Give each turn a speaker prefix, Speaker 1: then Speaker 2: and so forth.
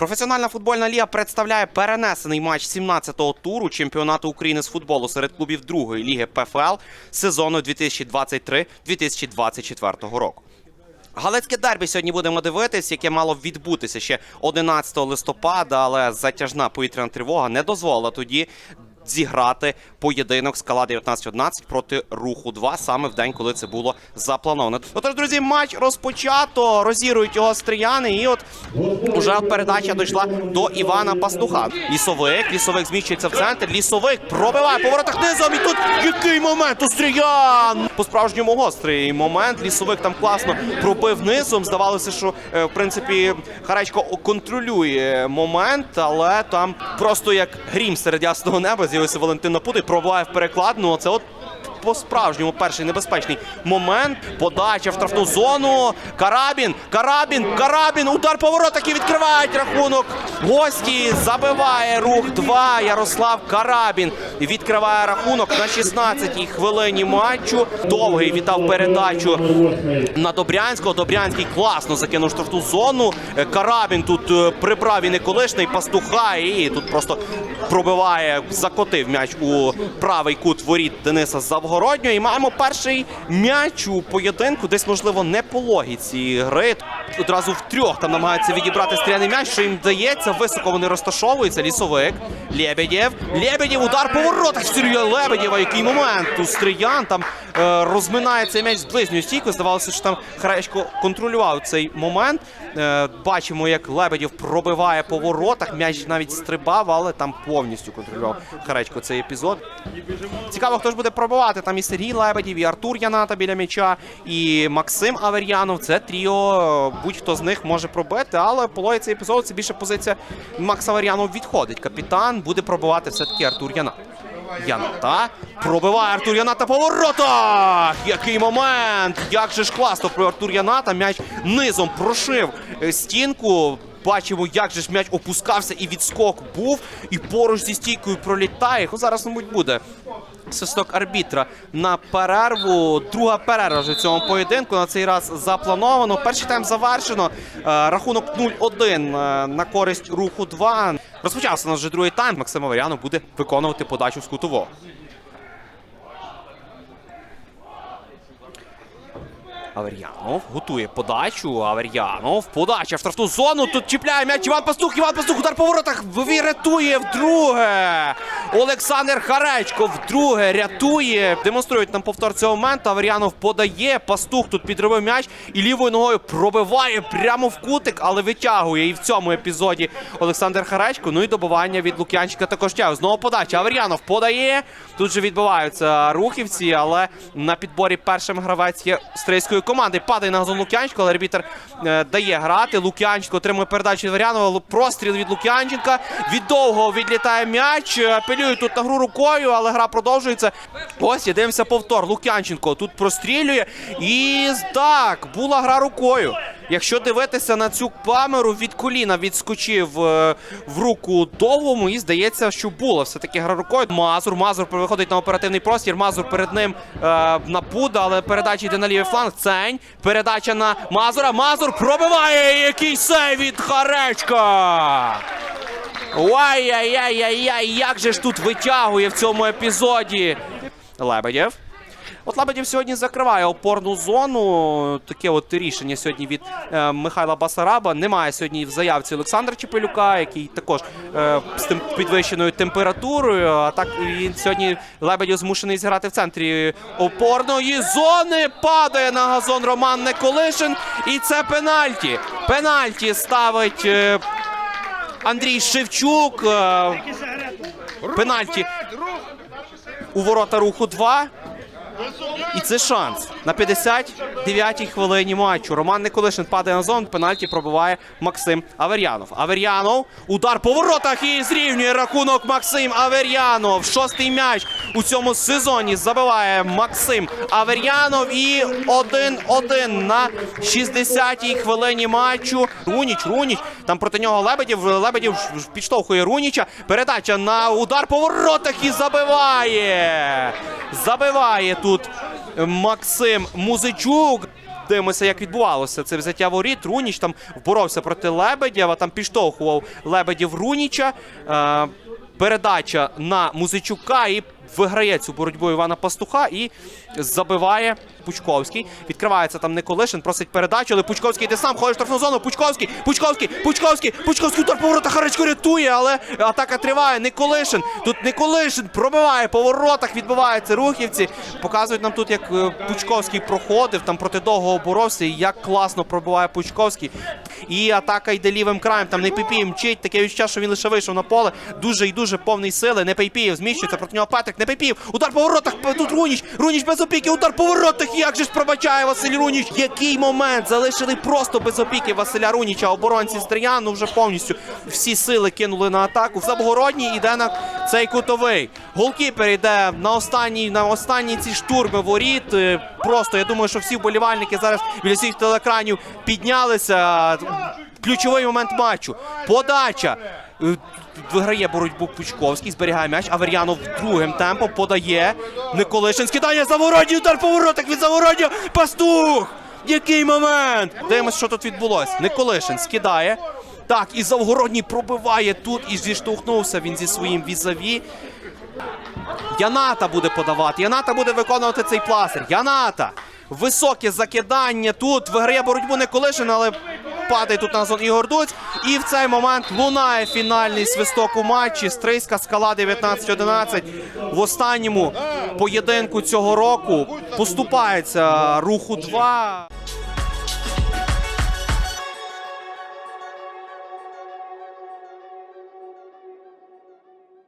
Speaker 1: Професіональна футбольна ліга представляє перенесений матч 17-го туру чемпіонату України з футболу серед клубів другої ліги ПФЛ сезону 2023-2024 року. Галицьке дербі сьогодні будемо дивитись, яке мало відбутися ще 11 листопада, але затяжна повітряна тривога не дозволила тоді зіграти поєдинок скала 19-11 проти руху 2 саме в день, коли це було заплановано. Отож, друзі, матч розпочато. Розірують його стріяни, і от уже передача дійшла до Івана Пастуха. Лісовик, лісовик зміщується в центр. Лісовик пробиває по воротах низом. І тут який момент у стріян! По справжньому гострий момент. Лісовик там класно пробив низом. Здавалося, що е, в принципі Харечко контролює момент, але там просто як грім серед ясного неба з'явився Валентин Напуди, пробуває в перекладну. Це от по-справжньому перший небезпечний момент. Подача в штрафну зону. Карабін, Карабін, Карабін. Удар по воротах відкривають рахунок. Гості забиває рух 2. Ярослав Карабін відкриває рахунок на 16-й хвилині матчу. Довгий вітав передачу на Добрянського. Добрянський класно закинув штрафну зону. Карабін тут е, прибрав і не колишний пастуха. І тут просто пробиває, закотив м'яч у правий кут воріт Дениса Завгороднього. І маємо перший м'яч у поєдинку. Десь, можливо, не по логіці гри. Одразу в трьох там намагаються відібрати стріляний м'яч, що їм вдається. Високо вони розташовуються. Лісовик, Лебедєв. Лебедєв, удар по воротах Сергія Лебедєва. Який момент у Стриян там е, розминає цей м'яч з ближньої стійки. Здавалося, що там Харечко контролював цей момент. Е, бачимо, як Лебедєв пробиває по воротах. М'яч навіть стрибав, але там повністю контролював Харечко цей епізод. Цікаво, хто ж буде пробивати. Там і Сергій Лебедєв, і Артур Яната біля м'яча, і Максим Авер'янов. Це тріо. Будь-хто з них може пробити, але по логіці епізоду це більше позиція Макса Авер'янов відходить. Капітан буде пробивати все-таки Артур Янат. Яната пробиває Артур Яната по воротах! Який момент! Як же ж класно про Артур Яната. М'яч низом прошив стінку. Бачимо, як же ж м'яч опускався і відскок був, і поруч зі стійкою пролітає. Зараз, мабуть, буде свисток арбітра на перерву. Друга перерва вже в цьому поєдинку. На цей раз заплановано. Перший тайм завершено. Е, Рахунок 0-1 е, на користь руху 2. Розпочався у вже другий тайм. Максим Аверянов буде виконувати подачу з кутового. Авер'янов готує подачу. Авер'янов. Подача в штрафну зону. Тут чіпляє м'яч Іван Пастух. Іван Пастух удар по воротах. В- Рятує вдруге. Олександр Харечко вдруге рятує. Демонструють нам повтор цього моменту. Авер'янов подає. Пастух тут підробив м'яч і лівою ногою пробиває прямо в кутик, але витягує і в цьому епізоді Олександр Харечко. Ну і добивання від Лук'янчика також тягу. Знову подача. Авер'янов подає. Тут же відбиваються рухівці, але на підборі першим гравець є стрийської команди. Падає на газон Лук'янченко, але арбітер е, дає грати. Лук'янченко отримує передачу від. Простріл від Лук'янченка. Від довгого відлітає м'яч. Апелюють тут на гру рукою, але гра продовжується. Ось і дивимося повтор. Лук'янченко тут прострілює. І так, була гра рукою. Якщо дивитися на цю камеру, від коліна відскочив е, в руку довгому, і здається, що було все-таки гра рукою. Мазур, Мазур виходить на оперативний простір. Мазур перед ним е, на пуда, але передача йде на лівий фланг. Цень. Передача на Мазура. Мазур пробиває. Який сейв від Харечка! Ой-яй-яй-яй-яй, як же ж тут витягує в цьому епізоді Лебедєв. От Лебедєв сьогодні закриває опорну зону. Таке от рішення сьогодні від е, Михайла Басараба. Немає сьогодні в заявці Олександра Чепелюка, який також е, з тим підвищеною температурою. А так він сьогодні Лебедєв змушений зіграти в центрі опорної зони. Падає на газон Роман Неколишин. І це пенальті. Пенальті ставить. е, Андрій Шевчук. е, Пенальті у ворота руху 2. І це шанс. На 59-й хвилині матчу. Роман Николишин падає на зону. Пенальті пробиває Максим Авер'янов. Авер'янов. Удар по воротах і зрівнює рахунок Максим Авер'янов. Шостий м'яч у цьому сезоні забиває Максим Авер'янов. І 1-1 на 60-й хвилині матчу. Руніч, Руніч. Там проти нього Лебедів. Лебедів підштовхує Руніча. Передача на удар по воротах і забиває. Забиває тут Максим Музичук. Дивимося, як відбувалося це взяття воріт. Руніч там боровся проти Лебедєва, там підштовхував Лебедєв Руніча. Е, передача на Музичука і виграє цю боротьбу Івана Пастуха і забиває Пучковський. Відкривається там Николишин, просить передачу, але Пучковський йде сам, ходить в штрафну зону. Пучковський, Пучковський, Пучковський, Пучковський удар поворота Харичко рятує, але атака триває. Николишин. Тут Николишин пробиває по воротах, відбиваються рухівці. Показують нам тут, як е, Пучковський проходив, там проти довгого боровся, і як класно пробиває Пучковський. І атака йде лівим краєм. Там Непейпій мчить. Таке відчуття, що він лише вийшов на поле. Дуже і дуже повний сили. Непейпієв зміщується проти нього Петрик. Непейпієв. Удар по воротах. Тут Руніч. Руніч без опіки. Удар по воротах. Як же ж пробачає Василь Руніч? Який момент? Залишили просто без опіки Василя Руніча. Оборонці Стрияну вже повністю всі сили кинули на атаку. В Забгородній іде на цей кутовий. Голкіпер йде на останній на останній ці штурми воріт. Е, Просто я думаю, що всі вболівальники зараз біля всіх телекранів піднялися. Ключовий момент матчу. Подача. Е, Виграє боротьбу Пучковський, зберігає м'яч. Авер'янов другим темпом подає. Николишин скидання заворотній удар по воротах від заворотня. Пастух! Який момент! Дивимось, що тут відбулося. Николишин скидає. Так, і Завгородній пробиває тут і зіштовхнувся він зі своїм візаві. Яната буде подавати. Яната буде виконувати цей пластир. Яната. Високе закидання тут. Виграє боротьбу Николишин, але падає тут на зон Ігор Дудь. І в цей момент лунає фінальний свисток у матчі. Стрийська скала 19-11. В останньому поєдинку цього року поступається руху 2.